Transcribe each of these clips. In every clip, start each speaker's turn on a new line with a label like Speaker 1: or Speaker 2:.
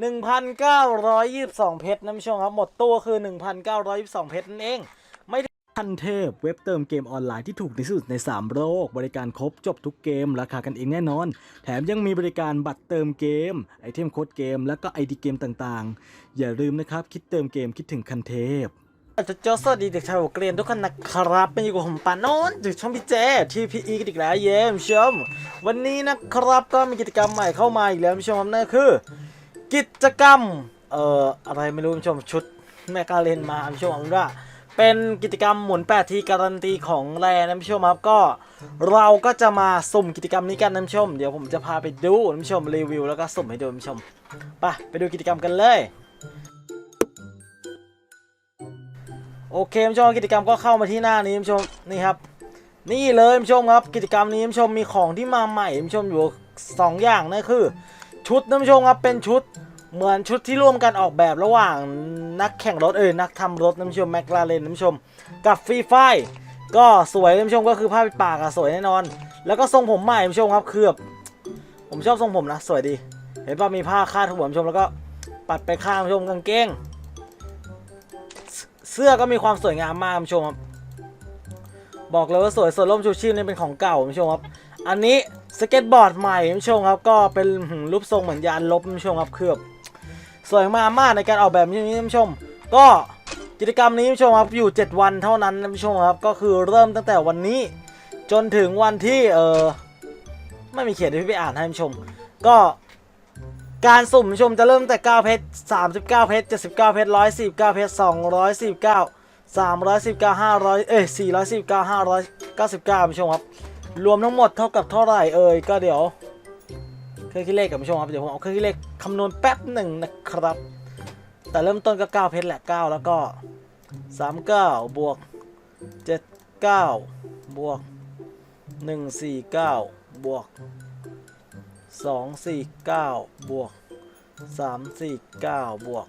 Speaker 1: 1,922 เพชรนะผู้ชมครับ หมดตัวคือ 1,922 เพชรนั่นเอง ไม่ทันเทพเว็บเติมเกมออนไลน์ที่ถูกที่สุดใน 3 โลก บริการครบจบทุกเกม ราคากันเองแน่นอน แถมยังมีบริการบัตรเติมเกม ไอเทมโค้ดเกม แล้วก็ไอดีเกมต่างๆ อย่าลืมนะครับ คิดเติมเกมคิดถึงคันเทพจะเจอสวัสดีเด็กชายหัวเกรียนทุกคนนะครับเป็นอยู่กับผมปานนท์จากช่องพี่เจทีพีอีกันอีกแล้วเย้มชม วันนี้นะครับก็มีกิจกรรมใหม่เข้ามาอีกแล้วชมนั่นคือ กิจกรรม เอ่อ อะไรไม่รู้ผู้ชมชุดแมกกาเลนมาผู้ชมว่าเป็นกิจกรรมหมุน8ทีการันตีของแรนะผู้ชมครับก็เราก็จะมาสุ่มกิจกรรมนี้กันนะผู้ชม เดี๋ยวผมจะพาไปดูนะผู้ชมรีวิวแล้วก็สุ่มให้ดูนะผู้ชมไปไปดูกิจกรรมกันเลยโอเคผู้ชมกิจกรรมก็เข้ามาที่หน้านี้ผู้ชมนี่ครับ นี่เลยผู้ชมครับกิจกรรมนี้ผู้ชมมีของที่มาใหม่ผู้ชมอยู่สองอย่างนั่นคือ ชุดนะคุณผู้ชมครับเป็นชุดเหมือนชุดที่ร่วมกันออกแบบระหว่างนักแข่งรถเออนักทำรถนะคุณผู้ชมแมคลาเรนนะคุณผู้ชม กับฟรีไฟก็สวยนะคุณผู้ชมก็คือผ้าปิดปากอะสวยแน่นอน แล้วก็ทรงผมใหม่คุณผู้ชมครับคือแบบผมชอบทรงผมนะ สวยดี เห็นป่ะมีผ้าคาดหัวผู้ชมแล้วก็ปัดไปข้างผู้ชมกางเกงเสื้อก็มีความสวยงามมากคุณผู้ชมครับบอกเลยว่าสวยส่วนร่มชูชีพนี่เป็นของเก่าคุณผู้ชมครับ อันนี้ สเก็ตบอร์ดใหม่คุณผู้ชมครับก็เป็นรูปทรงเหมือนยานลบคุณผู้ชมครับคือบสวยมากมากในการออกแบบนี้คุณผู้ชม ก็กิจกรรมนี้คุณผู้ชมครับอยู่ 7 วันเท่านั้นนะคุณผู้ชมครับก็คือเริ่มตั้งแต่วันนี้ จนถึงวันที่เออไม่มีเขียนเดี๋ยวพี่ไปอ่านให้คุณผู้ชม ก็การสุ่มชมจะเริ่มแต่ 9 เพชร 39 เพชร 79 เพชร 149 เพชร249 319 500 เอ้ย419 599ผู้ชมครับ รวมทั้งหมดเท่ากับเท่าไหร่เอ่ยก็เดี๋ยวเครื่องคิดเลขกับผู้ชมครับเดี๋ยวผมเอาเครื่องคิดเลขคำนวณแป๊บหนึ่งนะครับ แต่เริ่มต้นก็9เพชรแหละ9แล้วก็ 39 บวก 79 บวก 149 บวก 249 บวก 349 บวก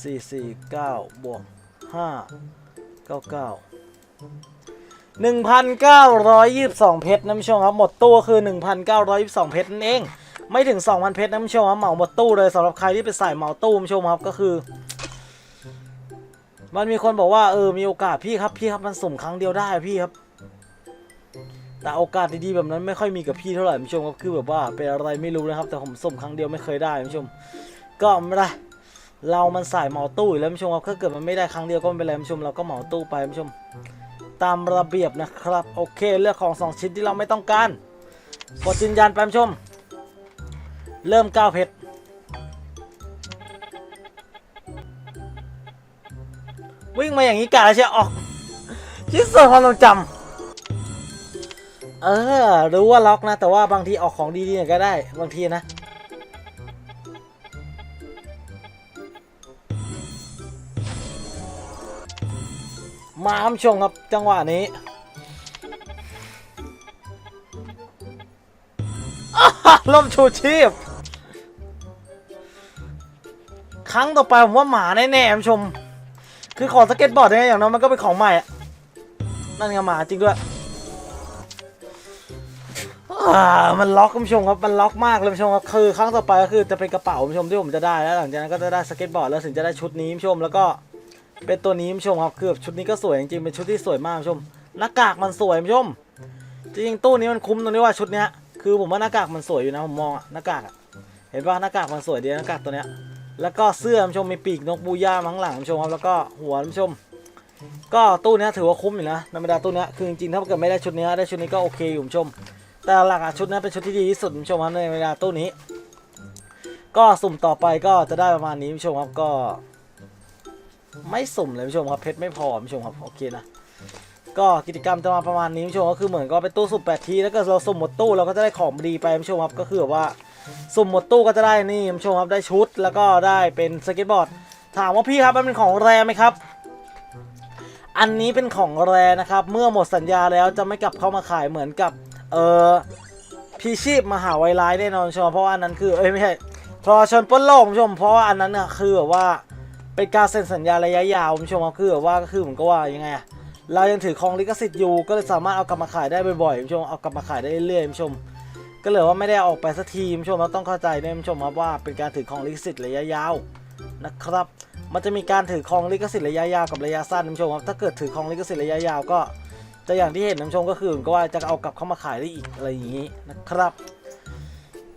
Speaker 1: 449 บวก 5 99 1,922 เพชรนะผู้ชมครับหมดตู้คือ 1,922 เพชรนั่นเอง ไม่ถึง 2,000 เพชรนะผู้ชมครับเหมาหมดตู้เลยสำหรับใครที่ไปใส่เหมาตู้ผู้ชมครับก็คือ มันมีคนบอกว่าเออมีโอกาสพี่ครับพี่ครับมันสุ่มครั้งเดียวได้พี่ครับ แต่โอกาสดีๆแบบนั้นไม่ค่อยมีกับพี่เท่าไหร่ผู้ชมครับคือแบบว่าเป็นอะไรไม่รู้นะครับ แต่ผมสุ่มครั้งเดียวไม่เคยได้ผู้ชม ก็ไม่ได้เรามันใสายเหมาตู้อยู่แล้วผู้ชมครับถ้าเกิดมันไม่ได้ครั้งเดียวก็ไม่เป็นไรผู้ชมเราก็เหมาตู้ไปผู้ชม ตามระเบียบนะครับ โอเคเลือกของสองชิ้นที่เราไม่ต้องการกดยืนยันไปผู้ชม เริ่ม9เพชรวิ่งมาอย่างนี้กะแล้วเชียวออกชิ้นส่วนความทรงจำเออรู้ว่าล็อกนะ แต่ว่าบางทีออกของดีๆก็ได้ บางทีนะ มาคุณผู้ชมครับจังหวะนี้ล่มชูชีพ ครั้งต่อไปผมว่าหมาแน่ๆคุณผู้ชม คือของสเก็ตบอร์ดเนี่ยอย่างน้อยมันก็เป็นของใหม่อะนั่นไงหมาจริงด้วยมันล็อกคุณผู้ชมครับ มันล็อกมากเลยคุณผู้ชมครับ คือครั้งต่อไปก็คือจะเป็นกระเป๋าคุณผู้ชมที่ผมจะได้แล้วหลังจากนั้นก็จะได้สเก็ตบอร์ดแล้วถึงจะได้ชุดนี้คุณผู้ชมแล้วก็ เป็นตัวนี้ผู้ชมครับคือชุดนี้ก็สวยจริงๆเป็นชุดที่สวยมากผู้ชมหน้ากากมันสวยผู้ชมจริงๆตู้นี้มันคุ้มตรงที่ว่าชุดเนี้ยคือผมว่าหน้ากากมันสวยอยู่นะผมมองหน้ากากเห็นป่ะหน้ากากมันสวยดีหน้ากากตัวเนี้ยแล้วก็เสื้อผู้ชมมีปีกนกบูย่ามาข้งหลังผู้ชมครับแล้วก็หัวผู้ชม ก็ตู้นี้ถือว่าคุ้มอยู่นะธรรมดาตู้นี้คือจริงๆถ้าเกิดไม่ได้ชุดนี้ได้ชุดนี้ก็โอเคอยู่ผู้ชม แต่หลักอะชุดนี้เป็นชุดที่ดีที่สุดผู้ชมครับในเวลาตู้นี้ ก็สุ่มต่อไปก็จะได้ประมาณนี้ผู้ชมครับก็ ไม่สุ่มเลยผู้ชมครับเพชรไม่พอผู้ชมครับโอเคนะก็กิจกรรมจะมาประมาณนี้ผู้ชมก็คือเหมือนก็เป็นตู้สุ่มแปดทีแล้วก็เราสุ่มหมดตู้เราก็จะได้ของดีไปผู้ชมครับก็คือแบบว่าสุ่มหมดตู้ก็จะได้นี่ผู้ชมครับได้ชุด แล้วก็ได้เป็นสเก็ตบอร์ดถามว่าพี่ครับมันเป็นของแรไหมครับ อันนี้เป็นของแรนะครับ เมื่อหมดสัญญาแล้วจะไม่กลับเข้ามาขายเหมือนกับเออพีชีพมหาไวไลท์แน่นอนผู้ชมเพราะว่าอันนั้นคือเอ้ยไม่ใช่ทรชนปล้นโลกผู้ชมเพราะว่าอันนั้นน่ะคือแบบว่า เป็นการเซ็นสัญญาระยะยาวคุณผู้ชมครับคือแบบว่าก็คือเหมือนกับว่ายังไงอะเรายังถือครองลิขสิทธิ์อยู่ก็เลยสามารถเอากลับมาขายได้บ่อยๆคุณผู้ชมเอากลับมาขายได้เรื่อยๆคุณผู้ชม ก็เลยว่าไม่ได้ออกไปสักทีคุณผู้ชมเราต้องเข้าใจด้วยคุณผู้ชมครับว่าเป็นการถือครองลิขสิทธิ์ระยะยาวนะครับ มันจะมีการถือครองลิขสิทธิ์ระยะยาวกับระยะสั้นคุณผู้ชมครับถ้าเกิดถือครองลิขสิทธิ์ระยะยาวก็จะอย่างที่เห็นคุณผู้ชมก็คือเหมือนก็ว่าจะเอากลับเข้ามาขายได้อีกอะไรอย่างนี้นะครับ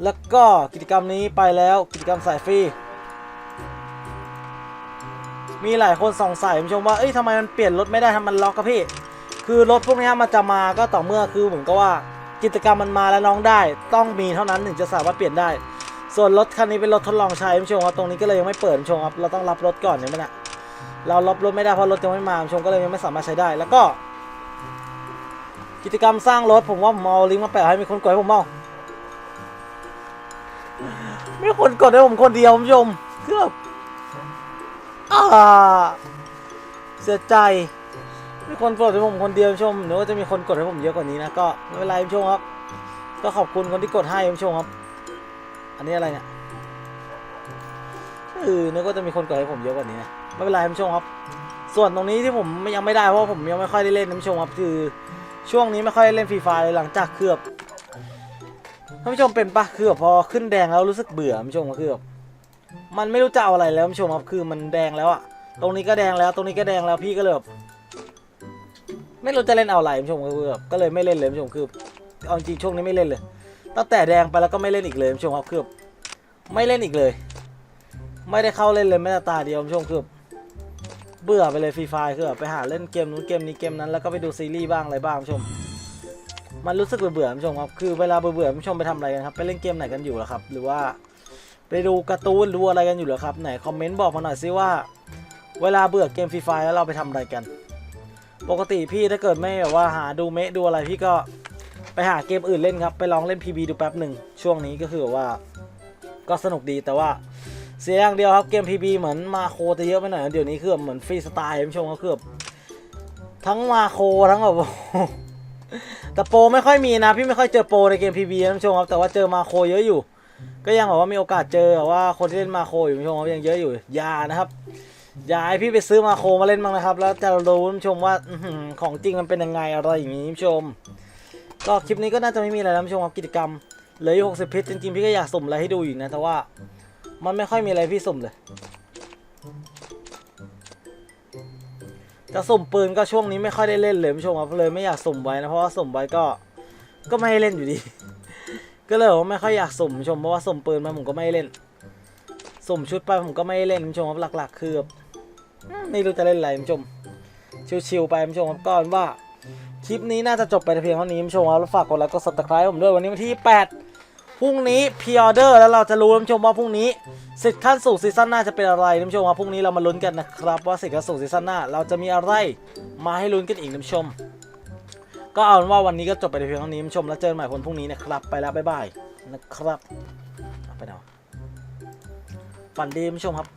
Speaker 1: แล้วก็กิจกรรมนี้ไปแล้วกิจกรรมสายฟรี มีหลายคนสงสัยคุณผู้ชมว่าเอ้ยทำไมมันเปลี่ยนรถไม่ได้ทำมันล็อกกับพี่ คือรถพวกนี้มันจะมาก็ต่อเมื่อคือเหมือนกับว่ากิจกรรมมันมาแล้วน้องได้ ต้องมีเท่านั้นถึงจะสามารถเปลี่ยนได้ ส่วนรถคันนี้เป็นรถทดลองใช้คุณผู้ชมครับตรงนี้ก็เลยยังไม่เปิดคุณผู้ชมครับเราต้องรับรถก่อนเนี่ยมันอะเรารับรถไม่ได้เพราะรถยังไม่มาคุณผู้ชมก็เลยยังไม่สามารถใช้ได้แล้วก็ กิจกรรมสร้างรถผมว่าผมเอาลิงก์มาแปะให้มีคนกดให้ผมเมามีคนกดให้ผมคนเดียวคุณผู้ชมเกือบอ่า เสียใจ มีคนกดให้ผมคนเดียวชมหรือว่าจะมีคนกดให้ผมเยอะกว่านี้นะ ก็ไม่เป็นไรชมครับ ก็ขอบคุณคนที่กดให้ชมครับ อันนี้อะไรเนี่ยเออนึกว่าจะมีคนกดให้ผมเยอะกว่านี้นะ ไม่เป็นไรชมครับ ส่วนตรงนี้ที่ผมยังไม่ได้เพราะผมยังไม่ค่อยได้เล่นนะคุณผู้ชมครับคือ ช่วงนี้ไม่ค่อยได้เล่นฟรีไฟเลยหลังจากเคลือบท่านผู้ชมเป็นปะคือแบบพอขึ้นแดงแล้วรู้สึกเบื่อคุณผู้ชมก็คือแบบ มันไม่รู้จะเอาอะไรแล้วคุณผู้ชมครับคือมันแดงแล้วอะตรงนี้ก็แดงแล้ว ตรงนี้ก็แดงแล้วพี่ก็เลยแบบไม่รู้จะเล่นเอาอะไรคุณผู้ชมคือแบบก็เลยไม่เล่นเลยคุณผู้ชมคือเอาจริงช่วงนี้ไม่เล่นเลย ตั้งแต่แดงไปแล้วก็ไม่เล่นอีกเลยคุณผู้ชมครับคือไม่เล่นอีกเลย ไม่ได้เข้าเล่นเลยแม้แต่ตาเดียวคุณผู้ชมคือเบื่อไปเลยฟรีไฟคือไปหาเล่นเกมนู้นเกมนี้เกมนั้นแล้วก็ไปดูซีรีส์บ้างอะไรบ้างคุณผู้ชม มันรู้สึกเบื่อๆคุณผู้ชมครับคือเวลาเบื่อๆคุณผู้ชมไปทำอะไรกันครับไปเล่นเกมไหนกันอยู่ล่ะครับ หรือว่า ไปดูการ์ตูนดูอะไรกันอยู่เหรอครับ ไหนคอมเมนต์บอกมาหน่อยซิว่า เวลาเบื่อเกมฟรีไฟแล้วเราไปทำอะไรกัน ปกติพี่ถ้าเกิดไม่แบบว่าหาดูเมะดูอะไรพี่ก็ไปหาเกมอื่นเล่นครับ ไปลองเล่น PB ดูแป๊บหนึ่งช่วงนี้ก็คือว่าก็สนุกดีแต่ว่าเสียอย่างเดียวครับเกม PB เหมือนมาโคจะเยอะไปหน่อยเดี๋ยวนี้คือแบบเหมือนฟรีสไตล์คุณผู้ชมก็คือทั้งมาโคทั้งแบบแต่โปรไม่ค่อยมีนะ พี่ไม่ค่อยเจอโปรในเกม PB นะคุณผู้ชมครับแต่ว่าเจอมาโคเยอะอยู่ ก็ยังแบบว่ามีโอกาสเจอแบบว่าคนที่เล่นมาโคอยู่ผู้ชมครับยังเยอะอยู่อย่านะครับอย่าให้พี่ไปซื้อมาโคมาเล่นบ้างนะครับ แล้วจะรู้ผู้ชมว่าอของจริงมันเป็นยังไงอะไรอย่างนี้คุณผู้ชม ก็คลิปนี้ก็น่าจะไม่มีอะไรแล้วคุณผู้ชมครับกิจกรรมเหลืออยู่60เพชรจริงๆพี่ก็อยากสุ่มอะไรให้ดูอีกนะแต่ว่ามันไม่ค่อยมีอะไรพี่สุ่มเลยจะสุ่มปืนก็ช่วงนี้ไม่ค่อยได้เล่นเลยคุณผู้ชมครับเลยไม่อยากสุ่มไว้นะเพราะว่าสุ่มไว้ก็ก็ไม่ให้เล่นอยู่ดี ก็เลยว่าไม่ค่อยอยากสุ่มชมเพราะว่าสุ่มปืนมาผมก็ไม่เล่น สุ่มชุดไปผมก็ไม่เล่นชมครับหลัก ๆ คือแบบไม่รู้จะเล่นอะไรชม ชิวๆไปชมครับก็เป็นว่าคลิปนี้น่าจะจบไปเพียงเท่านี้ชมครับแล้วฝากกดไลค์กด subscribe ผมด้วยวันนี้วันที่ 8 พรุ่งนี้พ r ออเดอร์แล้วเราจะรู้คุณผู้ชมว่าพรุ่งนี้สิทธิ์ขั้นสู่ซีซั่นหน้าจะเป็นอะไรคุณผู้ชมครับพรุ่งนี้เรามาลุ้นกันนะครับ ว่าสิทธิ์ขั้นสู่ซีซั่นหน้าเราจะมีอะไรมาให้ลุ้นกันอีกคุณผู้ชม ก็เอาเป็นว่าวันนี้ก็จบไปในเพียงเท่านี้ชมแล้วเจอกันใหม่คนพรุ่งนี้นะครับ ไปแล้วบ๊ายบายนะครับ ไปเนาะฝันดีผู้ชมครับ